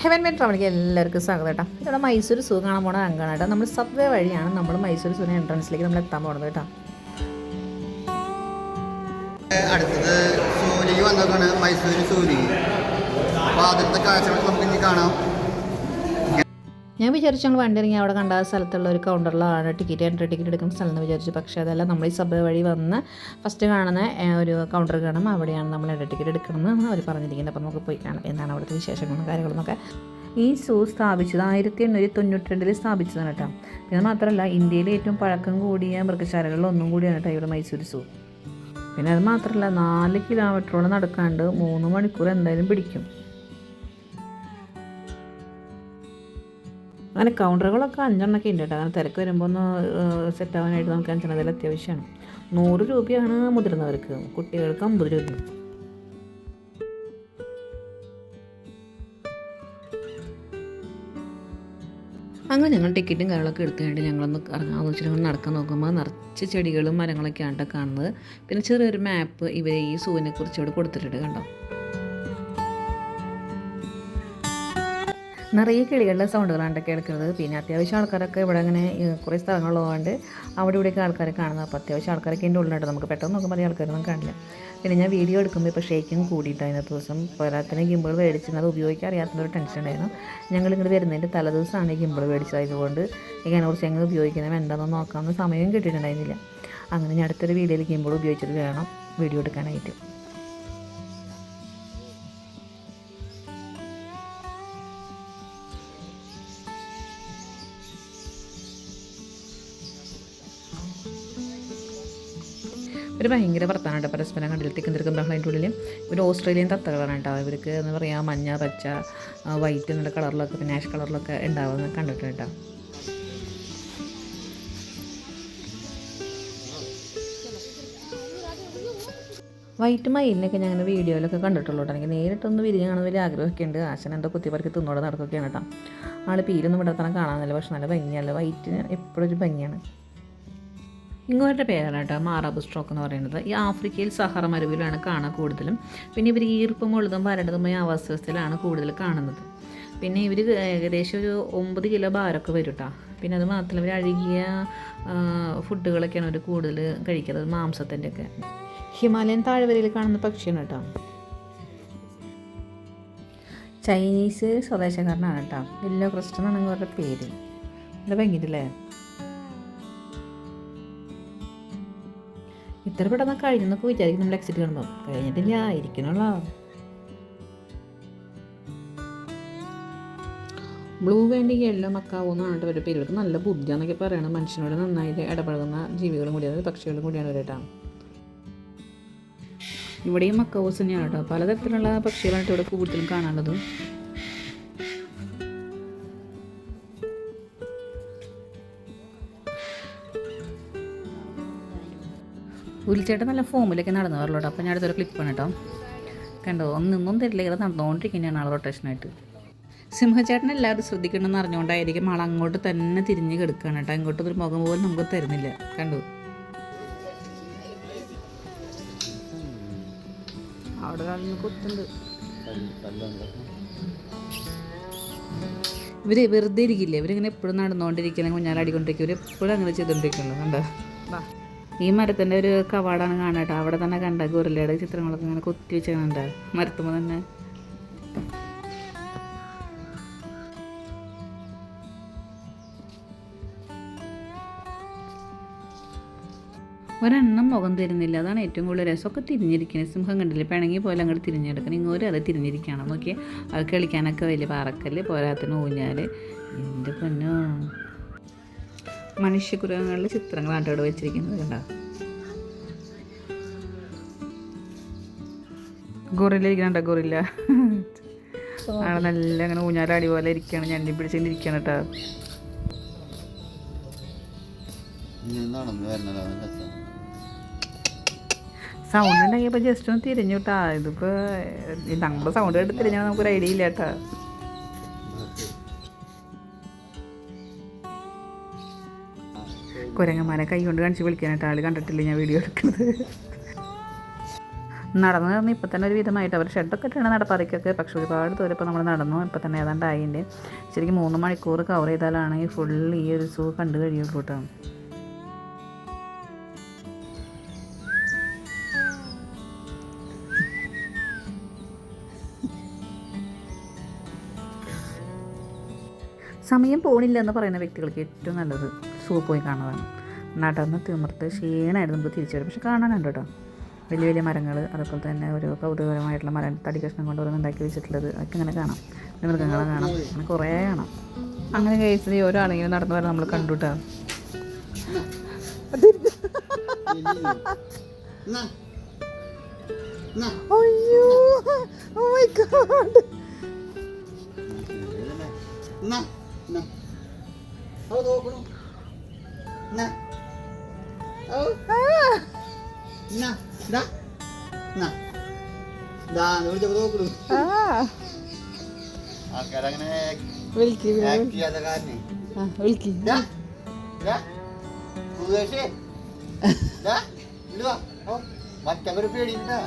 Heaven men ട്രാവലിക്ക് എല്ലാവർക്കും സ്വാഗതം കേട്ടോ. ഇവിടെ മൈസൂർ സൂ കാണാൻ പോണ അങ്കാണ് കേട്ടോ. നമ്മൾ സബ്വേ വഴിയാണ് നമ്മൾ മൈസൂർ സൂവിന് എൻട്രൻസിലേക്ക് നമ്മൾ എത്താൻ പോകുന്നത് കേട്ടോ. അടുത്തത് സൂര്യക്ക് വന്നേക്കാണ് മൈസൂർ സൂര്യ അപ്പോൾ ആദ്യത്തെ കാഴ്ചകൾ നമുക്ക് ഇനി കാണാം. ഞാൻ വിചാരിച്ചു ഞങ്ങൾ വണ്ടി ഇറങ്ങി അവിടെ കണ്ട ആ സ്ഥലത്തുള്ള ഒരു കൗണ്ടറിലാണ് ടിക്കറ്റ് എൻട്രി ടിക്കറ്റ് എടുക്കുന്ന സ്ഥലം എന്ന് വിചാരിച്ചു. പക്ഷേ അതല്ല നമ്മൾ ഈ സബ് വഴി വന്ന് ഫസ്റ്റ് കാണുന്ന ഒരു കൗണ്ടർ കാണും. അവിടെയാണ് നമ്മൾ എൻട്രി ടിക്കറ്റ് എടുക്കണമെന്ന് അവർ പറഞ്ഞിരിക്കുന്നത്. അപ്പോൾ നമുക്ക് പോയി കാണാം. എന്താണ് അവിടുത്തെ വിശേഷങ്ങളും കാര്യങ്ങളൊക്കെ ഈ സൂ സ്ഥാപിച്ചത് ആയിരത്തി എണ്ണൂറ്റി തൊണ്ണൂറ്റി രണ്ടിൽ സ്ഥാപിച്ചതാണ് കേട്ടോ. പിന്നെ മാത്രമല്ല ഇന്ത്യയിലെ ഏറ്റവും പഴക്കം കൂടിയ മൃഗശാലകളിൽ ഒന്നും കൂടിയാണ് കേട്ടോ ഇവിടെ മൈസൂർ സൂ. പിന്നെ അത് മാത്രമല്ല നാല് കിലോമീറ്ററോളം നടക്കാണ്ട് മൂന്ന് മണിക്കൂർ എന്തായാലും പിടിക്കും. അങ്ങനെ കൗണ്ടറുകളൊക്കെ അഞ്ചെണ്ണൊക്കെ ഉണ്ട് കേട്ടോ. അങ്ങനെ തിരക്ക് വരുമ്പോൾ ഒന്ന് സെറ്റ് ആവാനായിട്ട് നമുക്ക് അഞ്ചെണ്ണത്തിൽ അത്യാവശ്യമാണ്. നൂറ് രൂപയാണ് മുതിർന്നവർക്ക്. കുട്ടികൾക്ക് അമ്പത് രൂപ. അങ്ങനെ ഞങ്ങൾ ടിക്കറ്റും കാര്യങ്ങളൊക്കെ എടുത്തു കഴിഞ്ഞിട്ട് ഞങ്ങളൊന്ന് ഇറങ്ങാമെന്ന് വെച്ചിട്ട് നടക്കാൻ നോക്കുമ്പോൾ നിറച്ച് ചെടികളും മരങ്ങളൊക്കെയാണ് കാണുന്നത്. പിന്നെ ചെറിയൊരു മാപ്പ് ഇവർ ഈ സൂവിനെ കുറിച്ച് കൊടുത്തിട്ടുണ്ട് കണ്ടോ? നിറയെ കിളികളുടെ സൗണ്ടുകളാണ് കേൾക്കുന്നത്. പിന്നെ അത്യാവശ്യം ആൾക്കാരൊക്കെ ഇവിടെ അങ്ങനെ കുറേ സ്ഥലങ്ങളുള്ളതുകൊണ്ട് അവിടെ ഇവിടെയൊക്കെ ആൾക്കാരെ കാണുന്നത്. അപ്പോൾ അത്യാവശ്യം ആൾക്കാരൊക്കെ എന്റെ ഉള്ളിലുണ്ട്. നമുക്ക് പെട്ടെന്ന് നോക്കുമ്പോൾ ആൾക്കാരൊന്നും കാണില്ല. പിന്നെ ഞാൻ വീഡിയോ എടുക്കുമ്പോൾ ഇപ്പോൾ ഷേക്കിങ് കൂടിയിട്ടായിരുന്നു അതിനകത്ത് ദിവസം. പോരാത്തിന് ഗിമ്പിൾ മേടിച്ചത് അത് ഉപയോഗിക്കാൻ അറിയാത്തൊരു ടെൻഷൻ ഉണ്ടായിരുന്നു. ഞങ്ങൾ ഇങ്ങോട്ട് വരുന്നതിന്റെ തലേദിവസമാണ് ഈ ഗിമ്പിൾ മേടിച്ചതായതുകൊണ്ട് ഇതിനെക്കുറിച്ച് എങ്ങനെ ഉപയോഗിക്കുന്നത് എന്താണെന്ന് നോക്കാമെന്ന് സമയം കിട്ടിയിട്ടുണ്ടായിരുന്നില്ല. അങ്ങനെ ഞാൻ അടുത്തൊരു വീഡിയോയിൽ ഗിമ്പിൾ ഉപയോഗിച്ചിട്ട് വേണം വീഡിയോ എടുക്കാനായിട്ട്. ഇവർ ഭയങ്കര വർത്താനായിട്ട് പരസ്പരം കണ്ടിൽ തിക്കും തിരക്കും ഉള്ളിൽ ഒരു ഓസ്ട്രേലിയൻ തത്തകളാണ് കേട്ടോ. ഇവർക്ക് എന്ന് പറയാം മഞ്ഞ പച്ച വൈറ്റ് എന്നുള്ള കളറിലൊക്കെ പിന്നെ ആഷ് കളറിലൊക്കെ ഉണ്ടാവുമെന്ന് കണ്ടിട്ടുണ്ട് കേട്ടോ. വൈറ്റ് മയിലിനൊക്കെ ഞാൻ അങ്ങനെ വീഡിയോയിലൊക്കെ കണ്ടിട്ടുള്ളൂ കേട്ടോ. എനിക്ക് നേരിട്ടൊന്ന് വിരിഞ്ഞ് കാണാൻ വലിയ ആഗ്രഹമൊക്കെ ഉണ്ട് ആശൻ എന്തോ കുത്തിപ്പറക്കി തിന്നോടെ നടക്കുകയാണ് കേട്ടോ. ആൾ പീരൊന്നും ഇവിടെ തന്നെ കാണാനില്ല പക്ഷെ നല്ല ഭംഗിയല്ല വൈറ്റിന് എപ്പോഴും ഒരു ഭംഗിയാണ്. ഇങ്ങോട്ട് പേരാണ് കേട്ടോ മാറാബ് സ്ട്രോക്ക് എന്ന് പറയുന്നത്. ഈ ആഫ്രിക്കയിൽ സഹറ മരുവിലാണ് കാണാൻ കൂടുതലും. പിന്നെ ഇവർ ഈർപ്പം ഉള്ളതും വരണ്ടതുമായ അവസ്ഥയിലാണ് കൂടുതൽ കാണുന്നത്. പിന്നെ ഇവർ ഏകദേശം ഒരു ഒമ്പത് കിലോ ഭാരമൊക്കെ വരും കേട്ടോ പിന്നെ അത് മാത്രമല്ല ഇവർ അഴുകിയ ഫുഡുകളൊക്കെയാണ് അവർ കൂടുതൽ കഴിക്കുന്നത് മാംസത്തിന്റെ ഒക്കെ. ഹിമാലയൻ താഴ്വരയിൽ കാണുന്ന പക്ഷിയാണ് കേട്ടോ ചൈനീസ് സ്വദേശക്കാരനാണ് കേട്ടോ യെല്ലോ ക്രിസ്റ്റൻ എന്നാണ് ഇവരുടെ പേര്. നല്ല ഭംഗിയില്ലേ ഇത്ര പെട്ടെന്ന് കഴിഞ്ഞെന്നൊക്കെ വിചാരിക്കും നമ്മൾ എക്സിറ്റ് കാണുമ്പോൾ കഴിഞ്ഞിട്ടില്ല ഇരിക്കണല്ലോ ബ്ലൂ വേണ്ടി യെല്ലോ മക്കാവോ എന്ന് പറഞ്ഞിട്ട് ഒരു പേരുകൾക്ക് നല്ല ബുദ്ധിയാന്നൊക്കെ പറയണം മനുഷ്യനോട് നന്നായിട്ട് ഇടപഴകുന്ന ജീവികളും കൂടിയാണ്. പക്ഷികളും കൂടിയാണ് ഇവരേട്ടാ ഇവിടെയും മക്കാവോസ് തന്നെയാണ് കേട്ടോ. പലതരത്തിലുള്ള പക്ഷികളായിട്ട് ഇവിടെ കൂടുതലും കാണാനുള്ളത്. ഉരുളിച്ചേട്ടൻ നല്ല ഫോമിലൊക്കെ നടന്നു വരലോട്ടോ. അപ്പോൾ ഞാൻ അടുത്തൊരു ക്ലിപ്പാണ് കേട്ടോ. കണ്ടോ? ഒന്നും നിന്നും തരില്ല. ഇങ്ങനെ നടന്നുകൊണ്ടിരിക്കുന്നതാണ് ആൾ റൊട്ടേഷനായിട്ട് സിംഹചേട്ടൻ എല്ലാവരും ശ്രദ്ധിക്കണമെന്ന് അറിഞ്ഞുകൊണ്ടായിരിക്കും ആൾ അങ്ങോട്ട് തന്നെ തിരിഞ്ഞ് കിടക്കുകയാണ് കേട്ടോ. ഇങ്ങോട്ട് ഒരു മുഖം പോലും നമുക്ക് തരുന്നില്ല. കണ്ടു? അവിടെ കാലിന് വെറുതെ ഇരിക്കില്ലേ? ഇവരിങ്ങനെ എപ്പോഴും നടന്നുകൊണ്ടിരിക്കുന്ന കുഞ്ഞാലാടിക്കൊണ്ടിരിക്കും ഇവർ എപ്പോഴും അങ്ങനെ ചെയ്തുകൊണ്ടിരിക്കുള്ളൂ കണ്ടോ? ഈ മരത്തിന്റെ ഒരു കവാടാണ് കാണാട്ടോ അവിടെ തന്നെ കണ്ട ഗൊറില്ലയുടെ ചിത്രങ്ങളൊക്കെ ഇങ്ങനെ കൊത്തി വെച്ച് കണ്ട മരത്തുമ്പോൾ തന്നെ. ഒരെണ്ണം മുഖം തരുന്നില്ല അതാണ് ഏറ്റവും കൂടുതൽ രസമൊക്കെ തിരിഞ്ഞിരിക്കുന്നത് സിംഹം കണ്ടില്ലേ? പിണങ്ങി പോലെ അങ്ങോട്ട് തിരിഞ്ഞെടുക്കണം. ഇങ്ങോട്ട് അത് തിരിഞ്ഞിരിക്കുകയാണ് നോക്കിയാൽ അത് കളിക്കാനൊക്കെ വലിയ പാറക്കല്ല് പോരാത്തിന് ഊഞ്ഞാൽ എന്റെ പൊന്നോ. മനുഷ്യകുരങ്ങളുടെ ചിത്രങ്ങളാണ് ഇവിടെ വെച്ചിരിക്കുന്നത് കണ്ടോ? ഗൊറില്ല ഇരിക്കണ്ട ഗൊറില്ല. ആളെ നല്ല അങ്ങനെ ഊഞ്ഞാലാടി പോലെ ഇരിക്കുകയാണ് ഞണ്ടി പിടിച്ചിരിക്കണം കേട്ടോ സൗണ്ട് ഉണ്ടെങ്കിൽ ജസ്റ്റ് ഒന്ന് തിരിഞ്ഞു കേട്ടാ ഇതിപ്പോൾ നമ്മുടെ സൗണ്ട് കേട്ട് തിരിഞ്ഞാൽ നമുക്കൊരു ഐഡിയ ഇല്ല കേട്ടാ കുരങ്ങന്മാരെ കൈ കൊണ്ട് കാണിച്ച് വിളിക്കാനായിട്ട് ആൾ കണ്ടിട്ടില്ല ഞാൻ വീഡിയോ എടുക്കുന്നത്. നടന്നു നടന്ന് ഇപ്പം തന്നെ ഒരു വിധമായിട്ട് അവർ ഷെഡൊക്കെ ഇട്ടാണ് നടപ്പാറയ്ക്കൊക്കെ പക്ഷെ ഒരുപാട് ദൂരം ഇപ്പോൾ നമ്മൾ നടന്നു. ഇപ്പം തന്നെ ഏതാണ്ട് ആയിന്റെ ശരിക്കും മൂന്ന് മണിക്കൂർ കവർ ചെയ്താലാണ് ഈ ഫുൾ ഈ ഒരു സൂ കണ്ടു കഴിയുള്ളൂ കേട്ടോ സമയം പോണില്ല എന്ന് പറയുന്ന വ്യക്തികൾക്ക് ഏറ്റവും നല്ലത്. സൂ പോയി കാണുന്നതാണ് നടന്ന് തിമിർത്ത് ക്ഷീണമായിരുന്നു നമുക്ക് തിരിച്ചു വരും പക്ഷെ കാണാനുണ്ട് കേട്ടോ വലിയ വലിയ മരങ്ങൾ അതുപോലെ തന്നെ ഒരു കൗതുകരമായിട്ടുള്ള മരം തടി കഷ്ണം കൊണ്ട് ഓരോന്ന് ഉണ്ടാക്കി വെച്ചിട്ടുള്ളത് അതൊക്കെ ഇങ്ങനെ കാണാം. മൃഗങ്ങളെ കാണാം. അങ്ങനെ കുറേ കാണാം. അങ്ങനെ കഴിച്ചത് ഓരോ ആണെങ്കിലും നടന്നു വരാൻ നമ്മൾ കണ്ടു കേട്ടോ ഓ മൈ ഗോഡ് നോക്കണു. എന്നാ ഓ എന്നാ ദാ എന്നാ ദാ വിളിച്ചപ്പോ നോക്കണു ആൾക്കാരങ്ങനെ വിളിക്ക് ആക്ട് ചെയ്യാത്ത കാരണേ. ആ വിളിക്ക്. ദാ ദാ സുഖേഷേ ദാ ഇങ്ങട് വാ. ഓ മറ്റവര് പേടിയിട്ടാ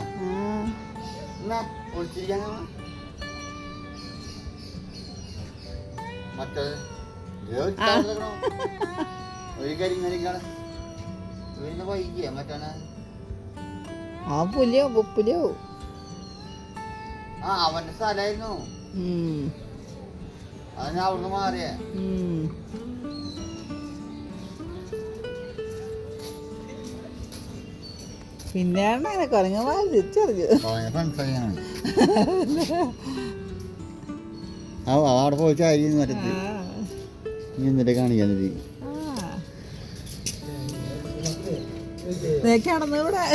എന്നാ ഒളിച്ചിരിക്കാൻ മറ്റത് ആ പുലിയോ? പുലിയോ? ആ അവന്റെ സ്ഥലമായിരുന്നു അത് ഞാൻ അവിടുന്ന് മാറിയ. പിന്നെയാണ് തിരിച്ചറിഞ്ഞു അവിടെ പോയി ചാരി മറ്റേ നീ ഇവിടെ.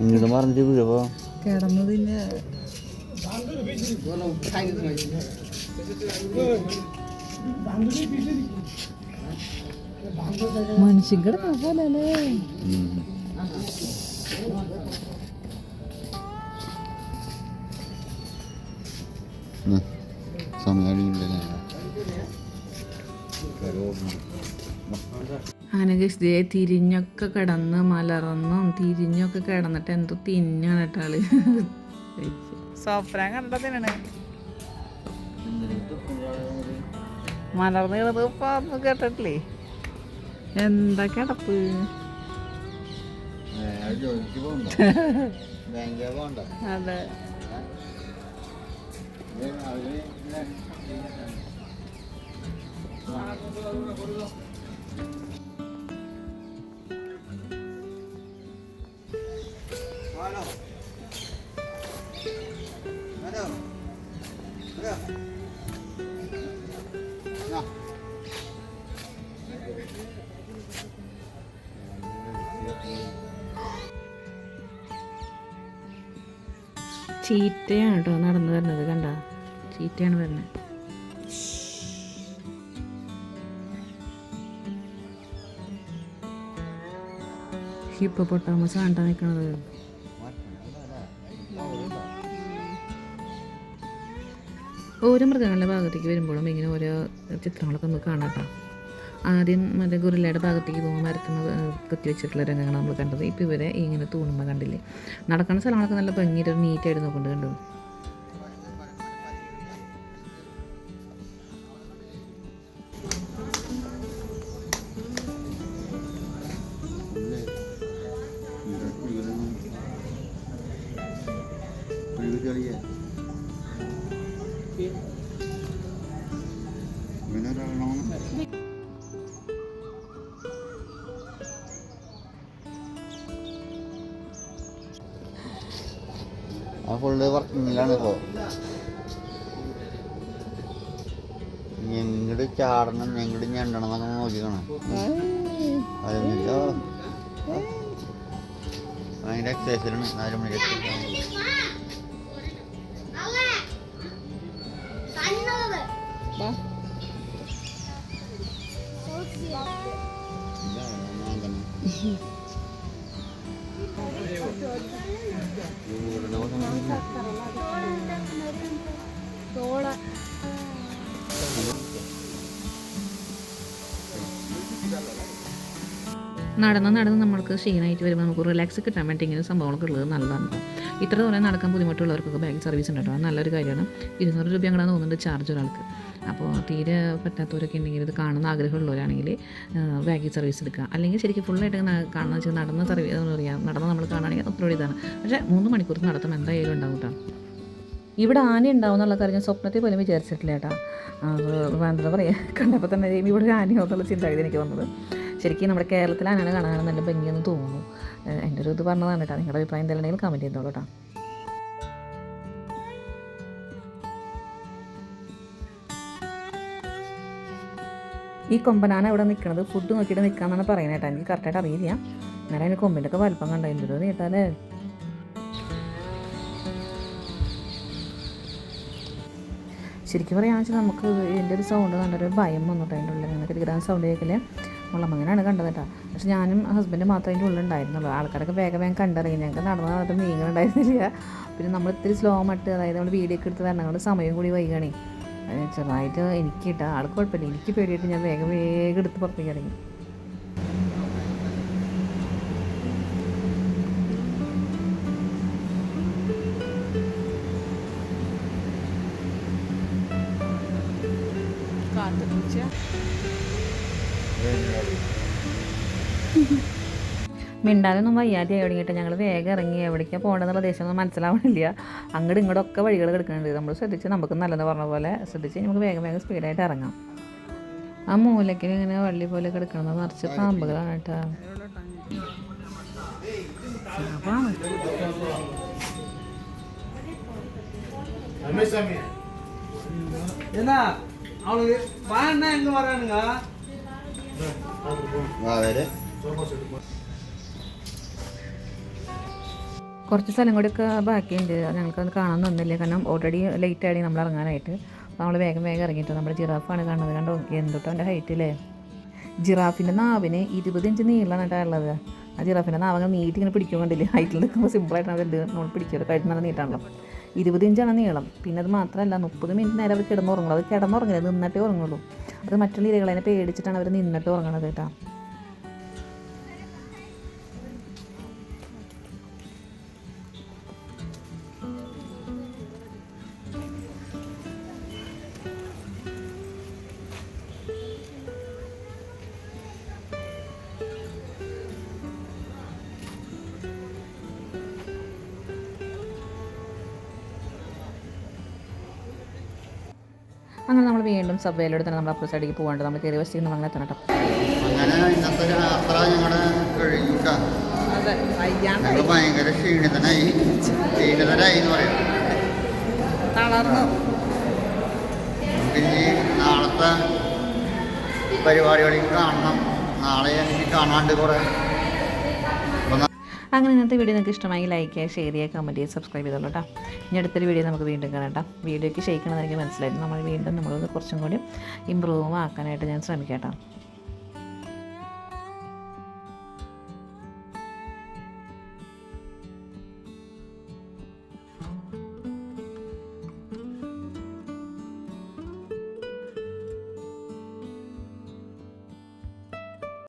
ഇങ്ങോട്ട് പറഞ്ഞിട്ട് വീഴപ്പോ കിടന്നതിന് മനുഷ്യൻ കിടന്ന പോലെ അല്ലേ അങ്ങനെ ഗസ്തേ തിരിഞ്ഞൊക്കെ കിടന്ന് മലർന്നും തിരിഞ്ഞൊക്കെ കിടന്നിട്ട് എന്തോ തിന്നാണ് കേട്ടാൾ സോഫ്രാൻ കണ്ടതിനാണ് മലർന്ന് കിടന്നത് പറഞ്ഞു കേട്ടിട്ടില്ലേ? എന്താ കിടപ്പ്? അതെ ആ ചീറ്റയാണ് കേട്ടോ നടന്നു വരുന്നത് കണ്ട? ചീറ്റയാണ് വരുന്നത്. ഹിപ്പോ പൊട്ടാമസ് കണ്ടാ നിൽക്കണത് ഓരോ മൃഗങ്ങളുടെ ഭാഗത്തേക്ക് വരുമ്പോഴും ഇങ്ങനെ ഓരോ ചിത്രങ്ങളൊക്കെ നമുക്ക് കാണാം കേട്ടോ. ആദ്യം മറ്റേ ഗുറില്ലയുടെ ഭാഗത്തേക്ക് പോകുമ്പോൾ മരത്തുനിന്ന് കുത്തി വെച്ചിട്ടുള്ള രംഗങ്ങൾ നമ്മൾ കണ്ടത്. ഇപ്പോൾ ഇവരെ ഇങ്ങനെ തൂണുമ്പോൾ കണ്ടില്ലേ? നടക്കുന്ന സ്ഥലങ്ങളൊക്കെ നല്ല ഭംഗിയായിട്ട് നീറ്റായിട്ട് നോക്കുന്നുണ്ട് കണ്ടു? ആ ഫുള്ള് വർക്കിങ്ങിലാണ് ഇപ്പോൾ ഞങ്ങട് ചാടണം ഞങ്ങട് ഞണ്ടണം എന്നൊക്കെ നോക്കിക്കണം. അതെന്നിട്ടോ ഭയങ്കര എക്സസൈസിലാണ് നാല് മണി നടന്ന് നടന്ന് നമ്മൾക്ക് ക്ഷീണമായിട്ട് വരുമ്പോൾ നമുക്ക് റിലാക്സ് കിട്ടാൻ വേണ്ടി ഇങ്ങനെ സംഭവങ്ങളൊക്കെ ഉള്ളത് നല്ലതാണ് ഇത്ര ദൂരം നടക്കാൻ ബുദ്ധിമുട്ടുള്ളവർക്കൊക്കെ ബാങ്ക് സർവീസ് ഉണ്ട് കേട്ടോ. അത് നല്ലൊരു കാര്യമാണ്. ഇരുന്നൂറ് രൂപ അങ്ങനെ തോന്നുന്നുണ്ട് ചാർജ് ഒരാൾക്ക്. അപ്പോൾ തീരെ പറ്റാത്തവരൊക്കെ ഉണ്ടെങ്കിൽ ഇത് കാണുന്ന ആഗ്രഹമുള്ളവരാണെങ്കിൽ ബാങ്കിങ് സർവീസ് എടുക്കുക. അല്ലെങ്കിൽ ശരിക്കും ഫുള്ളായിട്ട് കാണുന്ന വെച്ചാൽ നടന്ന സർവീസ് എന്ന് പറയുക നടന്ന് നമ്മൾ കാണുകയാണെങ്കിൽ അത്രയോട് ഇതാണ്. പക്ഷേ മൂന്ന് മണിക്കൂർ നടത്തണം എന്തായാലും ഉണ്ടാവും കേട്ടോ. ഇവിടെ ആന ഉണ്ടാവും എന്നുള്ള കാര്യം ഞാൻ സ്വപ്നത്തിൽ പോലും വിചാരിച്ചിട്ടില്ല കേട്ടോ. എന്താ പറയുക കണ്ടപ്പോൾ തന്നെ ഇവിടെ ഒരു ആനയോ എന്നുള്ള ചിന്താഗതി എനിക്ക് വന്നത്. ശരിക്കും നമ്മുടെ കേരളത്തിൽ അങ്ങനെ കാണാനാണ് നല്ല ഭംഗിയെന്ന് തോന്നുന്നു. എന്റെ ഒരു ഇത് പറഞ്ഞതാണ് കേട്ടോ. നിങ്ങളുടെ അഭിപ്രായം എന്തെങ്കിലും കമന്റ് ചെയ്തോളൂ കേട്ടോ. ഈ കൊമ്പനാണ് ഇവിടെ നിൽക്കുന്നത് ഫുഡ് നോക്കിയിട്ട് നിൽക്കാമെന്നാണ് പറയുന്നത് കേട്ടോ. എനിക്ക് കറക്റ്റായിട്ട് അറിയില്ല. എന്നാലും അതിന് കൊമ്പിന്റെ ഒക്കെ വലിപ്പം കണ്ടതിന്റെ നീട്ടാലേ ശരിക്കും പറയുകയാണെന്ന് വെച്ചാൽ നമുക്ക് ഇതിന്റെ ഒരു സൗണ്ട് നല്ലൊരു ഭയം വന്നിട്ട് അതിന്റെ ഉള്ളിൽ അങ്ങനെ കിരികിരാൻ സൗണ്ട് കേൾക്കില്ല മുള്ളമ്മങ്ങനെയാണ് കണ്ടത് കേട്ടോ. പക്ഷെ ഞാനും ഹസ്ബൻഡ് മാത്രമേ അതിന്റെ ഉള്ളിൽ ഉണ്ടായിരുന്നുള്ളൂ. ആൾക്കാരൊക്കെ വേഗം വേഗം കണ്ടിറങ്ങി ഞങ്ങൾക്ക് നടന്ന് നടന്നിട്ട് നീങ്ങുന്നുണ്ടായിരുന്നില്ല പിന്നെ നമ്മൾ ഇത്തിരി സ്ലോ മട്ട് അതായത് നമ്മൾ വീഡിയോ ഒക്കെ എടുത്ത് വരണം കൊണ്ട് സമയം കൂടി വൈകണേ. ചെറുതായിട്ട് എനിക്ക് കിട്ടാം ആൾക്ക് കുഴപ്പമില്ല. എനിക്ക് പേടിയായിട്ട് ഞാൻ വേഗം വേഗം എടുത്ത് പുറത്തേക്ക് ഇറങ്ങി. മിണ്ടാനൊന്നും വയ്യാതെ തുടങ്ങിയിട്ട് ഞങ്ങൾ വേഗം ഇറങ്ങി എവിടേക്കാണ് പോകേണ്ടതെന്നുള്ള ദേശമൊന്നും മനസ്സിലാവണില്ല അങ്ങോട്ട് ഇങ്ങോട്ടൊക്കെ വഴികൾ കിടക്കുന്നുണ്ട് നമ്മൾ ശ്രദ്ധിച്ച് നമുക്ക് നല്ലത് പറഞ്ഞ പോലെ ശ്രദ്ധിച്ച് നമുക്ക് വേഗം വേഗം സ്പീഡായിട്ട് ഇറങ്ങാം ആ മൂലയ്ക്ക് ഇങ്ങനെ വള്ളി പോലെ കിടക്കുന്നത് നിറച്ച് പാമ്പുകളാണ് കേട്ടോ പാമ്പാണ്. என்ன அவனுக்கு வான்னா எங்க வரானுங்க കുറച്ച് സ്ഥലം കൂടിയൊക്കെ ബാക്കിയുണ്ട്. ഞങ്ങൾക്കത് കാണാൻ തന്നില്ല? കാരണം ഓൾറെഡി ലേറ്റ് ആയി നമ്മൾ ഇറങ്ങാനായിട്ട്. അപ്പോൾ നമ്മൾ വേഗം വേഗം ഇറങ്ങിയിട്ട് നമ്മുടെ ജിറാഫാണ് കാണുന്നത്. കണ്ടോ? എന്തൊട്ടോ അവന്റെ ഹൈറ്റ് അല്ലേ ജിറാഫിന്റെ നാവിന് ഇരുപത് ഇഞ്ച് നീളമാണ് കേട്ടോ ഉള്ളത്. ആ ജിറാഫിന്റെ നാവ് അങ്ങനെ നീട്ടി ഇങ്ങനെ പിടിക്കാൻ കണ്ടില്ലേ? ഹൈറ്റിൽ നിൽക്കുമ്പോൾ സിമ്പിളായിട്ടാണ് അത് നമ്മൾ പിടിക്കുക കഴിഞ്ഞ നല്ല നീട്ടാണല്ലോ. ഇരുപത് ഇഞ്ചാണ് നീളം. പിന്നെ അത് മാത്രമല്ല മുപ്പത് മിനിറ്റ് നേരം അവർ കിടന്നുറങ്ങുള്ളൂ അത് കിടന്നുറങ്ങില്ല. നിന്നിട്ടേ ഉറങ്ങുള്ളൂ. അത് മറ്റുള്ള ഇരകളതിനെ പേടിച്ചിട്ടാണ് അവർ നിന്നിട്ട് ഉറങ്ങണത് കേട്ടോ. അങ്ങനെ നമ്മൾ വീണ്ടും സബ്വേയിലൂടെ തന്നെ നമ്മൾ അപ്പുറ സൈഡിലേക്ക് പോകാണ്ട് നമ്മൾ കയറി വശത്തേക്ക് നമ്മൾ അങ്ങനെ എത്തണം കേട്ടോ ഭയങ്കര ക്ഷീണിതനായി. എന്ന് പറയാം. തളർന്നു. പിന്നെ നാളത്തെ പരിപാടികളിൽ കാണണം. നാളെ എനിക്ക് കാണാണ്ട് കുറേ അങ്ങനെ ഇന്നത്തെ വീഡിയോ നിങ്ങൾക്ക് ഇഷ്ടമായി ലൈക്ക് ചെയ്യുക ഷെയർ ചെയ്യുക കമന്റ് ചെയ്യുക സബ്സ്ക്രൈബ് ചെയ്തോളൂ കേട്ടോ ഇനി അടുത്തൊരു വീഡിയോ നമുക്ക് വീണ്ടും കാണാം വീഡിയോയ്ക്ക് ഷെയ്ക്കണമെന്ന് എനിക്ക് മനസ്സിലായിരുന്നു. നമ്മൾ വീണ്ടും നമ്മളത് കുറച്ചും കൂടി ഇമ്പ്രൂവ് ആക്കാനായിട്ട് ഞാൻ ശ്രമിക്കാം കേട്ടോ